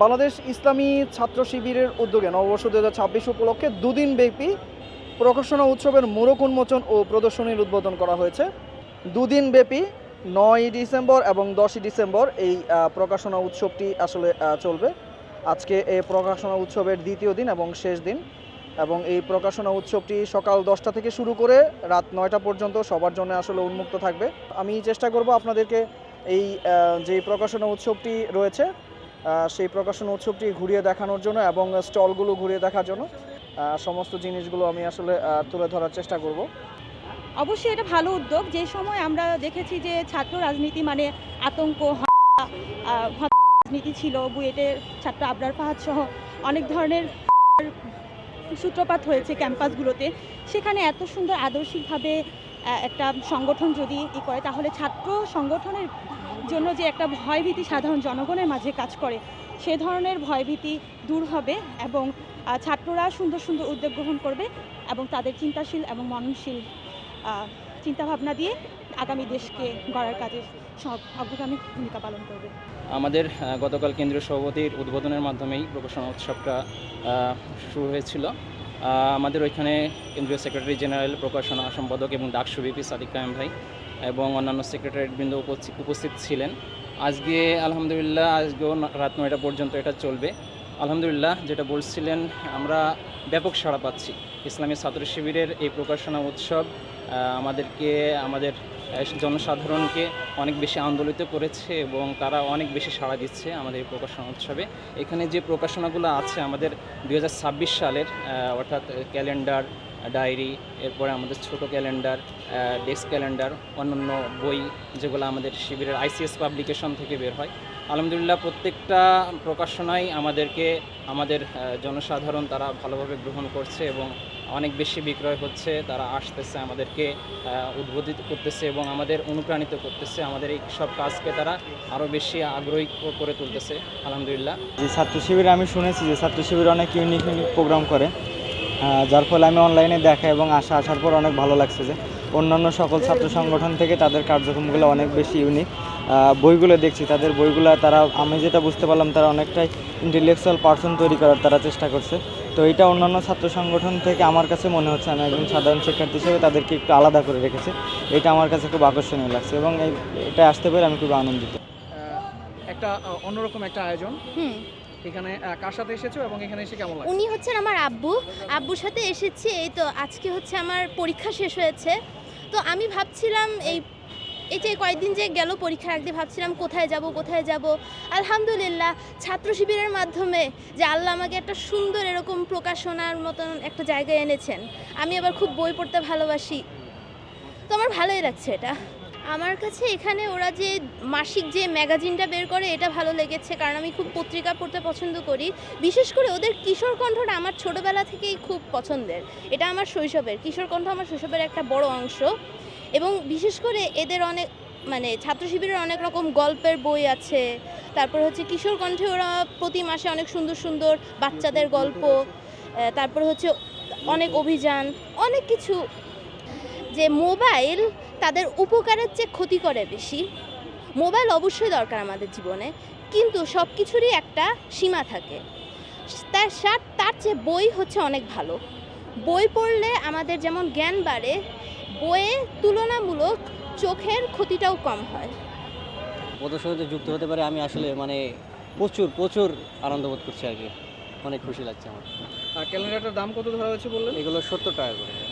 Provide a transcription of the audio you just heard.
বাংলাদেশ ইসলামী ছাত্র শিবিরের উদ্যোগে নববর্ষ দু হাজার ছাব্বিশ উপলক্ষে দুদিন ব্যাপী প্রকাশনা উৎসবের মোড়ক উন্মোচন ও প্রদর্শনীর উদ্বোধন করা হয়েছে। দুদিন ব্যাপী নয় ডিসেম্বর এবং দশই ডিসেম্বর এই প্রকাশনা উৎসবটি আসলে চলবে। আজকে এই প্রকাশনা উৎসবের দ্বিতীয় দিন এবং শেষ দিন এবং এই প্রকাশনা উৎসবটি সকাল দশটা থেকে শুরু করে রাত নয়টা পর্যন্ত সবার জন্য আসলে উন্মুক্ত থাকবে। আমি চেষ্টা করব আপনাদেরকে এই যে প্রকাশনা উৎসবটি রয়েছে সেই প্রকাশন উৎসবটি ঘুরিয়ে দেখানোর জন্য এবং স্টলগুলো ঘুরিয়ে দেখার জন্য সমস্ত জিনিসগুলো আমি আসলে তুলে ধরার চেষ্টা করব। অবশ্যই এটা ভালো উদ্যোগ। যে সময় আমরা দেখেছি যে ছাত্র রাজনীতি মানে আতঙ্ক রাজনীতি ছিল বুয়েটের ছাত্র আবরার ফাহাদ সহ অনেক ধরনের সূত্রপাত হয়েছে ক্যাম্পাসগুলোতে। সেখানে এত সুন্দর আদর্শিকভাবে একটা সংগঠন যদি ই করে, তাহলে ছাত্র সংগঠনের জন্য যে একটা ভয়ভীতি সাধারণ জনগণের মাঝে কাজ করে, সে ধরনের ভয়ভীতি দূর হবে এবং ছাত্ররা সুন্দর সুন্দর উদ্যোগ গ্রহণ করবে এবং তাদের চিন্তাশীল এবং মননশীল চিন্তাভাবনা দিয়ে আগামী দেশকে গড়ার কাজে সব অগ্রগামী ভূমিকা পালন করবে। আমাদের গতকাল কেন্দ্রীয় সভাপতির উদ্বোধনের মাধ্যমেই প্রকাশনা উৎসবটা শুরু হয়েছিল। আমাদের ওইখানে কেন্দ্রীয় সেক্রেটারি জেনারেল প্রকাশনা সম্পাদক এবং ডাকসু বিপি সাদিক কায়েম ভাই এবং অন্যান্য সেক্রেটারিবৃন্দ উপস্থিত ছিলেন। আজকে আলহামদুলিল্লাহ, আজকেও রাত নয়টা পর্যন্ত এটা চলবে। আলহামদুলিল্লাহ, যেটা বলছিলেন, আমরা ব্যাপক সাড়া পাচ্ছি। ইসলামী ছাত্র শিবিরের এই প্রকাশনা উৎসব আমাদেরকে, আমাদের জনসাধারণকে অনেক বেশি আন্দোলিত করেছে এবং তারা অনেক বেশি সাড়া দিচ্ছে আমাদের এই প্রকাশনা উৎসবে। এখানে যে প্রকাশনাগুলো আছে আমাদের দু হাজার ছাব্বিশ সালের অর্থাৎ ক্যালেন্ডার, ডায়েরি, এরপরে আমাদের ছোট ক্যালেন্ডার ডেস্ক ক্যালেন্ডার, অন্যান্য বই যেগুলো আমাদের শিবিরের আইসিএস পাবলিকেশন থেকে বের হয়। আলহামদুলিল্লাহ প্রত্যেকটা প্রকাশনাই আমাদেরকে, আমাদের জনসাধারণ তারা ভালোভাবে গ্রহণ করছে এবং অনেক বেশি বিক্রয় হচ্ছে, তারা আসতেছে আমাদেরকে উদ্বোধিত করতেছে এবং আমাদের অনুপ্রাণিত করতেছে। আমাদের এই সব কাজকে তারা আরও বেশি আগ্রহী করে তুলতেছে, আলহামদুলিল্লাহ। যে ছাত্র শিবিরে, আমি শুনেছি যে ছাত্র শিবির অনেক ইউনিক ইউনিক প্রোগ্রাম করে যার ফলে আমি অনলাইনে দেখা এবং আসা আসার পর অনেক ভালো লাগছে যে অন্যান্য সকল ছাত্র সংগঠন থেকে তাদের কার্যক্রমগুলো অনেক বেশি ইউনিক বইগুলো দেখছি, তাদের বইগুলো তারা, আমি যেটা বুঝতে পারলাম, তারা অনেকটাই ইন্টেলেকচুয়াল পার্সন তৈরি করার তারা চেষ্টা করছে। তো এটা অন্যান্য ছাত্র সংগঠন থেকে আমার কাছে মনে হচ্ছে আমি একজন সাধারণ শিক্ষার্থী হিসেবে তাদেরকে একটু আলাদা করে রেখেছে। এটা আমার কাছে খুব আকর্ষণীয় লাগছে এবং এই এটা আসতে পেরে আমি খুব আনন্দিত। একটা অন্যরকম একটা আয়োজন। হুম। এখানে কার সাথে এসেছ এবং এখানে এসে কেমন উনি হচ্ছেন আমার আব্বু। আব্বুর সাথে এসেছি এই তো আজকে হচ্ছে আমার পরীক্ষা শেষ হয়েছে। তো আমি ভাবছিলাম এই এই যে কয়েকদিন যে গেল পরীক্ষার একদিন ভাবছিলাম, কোথায় যাব কোথায় যাব? আলহামদুলিল্লাহ, ছাত্র শিবিরের মাধ্যমে যে আল্লাহ আমাকে একটা সুন্দর এরকম প্রকাশনার মতন একটা জায়গায় এনেছেন, আমি আবার খুব বই পড়তে ভালোবাসি। তো আমার ভালোই লাগছে এটা। আমার কাছে এখানে ওরা যে মাসিক যে ম্যাগাজিনটা বের করে, এটা ভালো লেগেছে, কারণ আমি খুব পত্রিকা পড়তে পছন্দ করি। বিশেষ করে ওদের কিশোর কণ্ঠটা আমার ছোটবেলা থেকেই খুব পছন্দের। এটা আমার শৈশবের। কিশোর কণ্ঠ আমার শৈশবের একটা বড় অংশ। এবং বিশেষ করে এদের অনেক মানে ছাত্র শিবিরের অনেক রকম গল্পের বই আছে। তারপর হচ্ছে কিশোর কণ্ঠে ওরা প্রতি মাসে অনেক সুন্দর সুন্দর বাচ্চাদের গল্প তারপর হচ্ছে অনেক অভিযান, অনেক কিছু। যে মোবাইল তাদের উপকারের চেয়ে ক্ষতি করে বেশি। মোবাইল অবশ্যই দরকার আমাদের জীবনে, কিন্তু সব কিছুরই একটা সীমা থাকে। তার তার চেয়ে বই হচ্ছে অনেক ভালো। বই পড়লে আমাদের যেমন জ্ঞান বাড়ে বইয়ে তুলনামূলক চোখের ক্ষতিটাও কম হয়। প্রদর্শনীতে যুক্ত হতে পারে আমি আসলে মানে প্রচুর প্রচুর আনন্দ বোধ করছি আর কি। অনেক খুশি লাগছে আমার। আর ক্যালেন্ডারটার দাম কত ধরা হয়েছে বললেন? এগুলো সত্তর টাকা করে।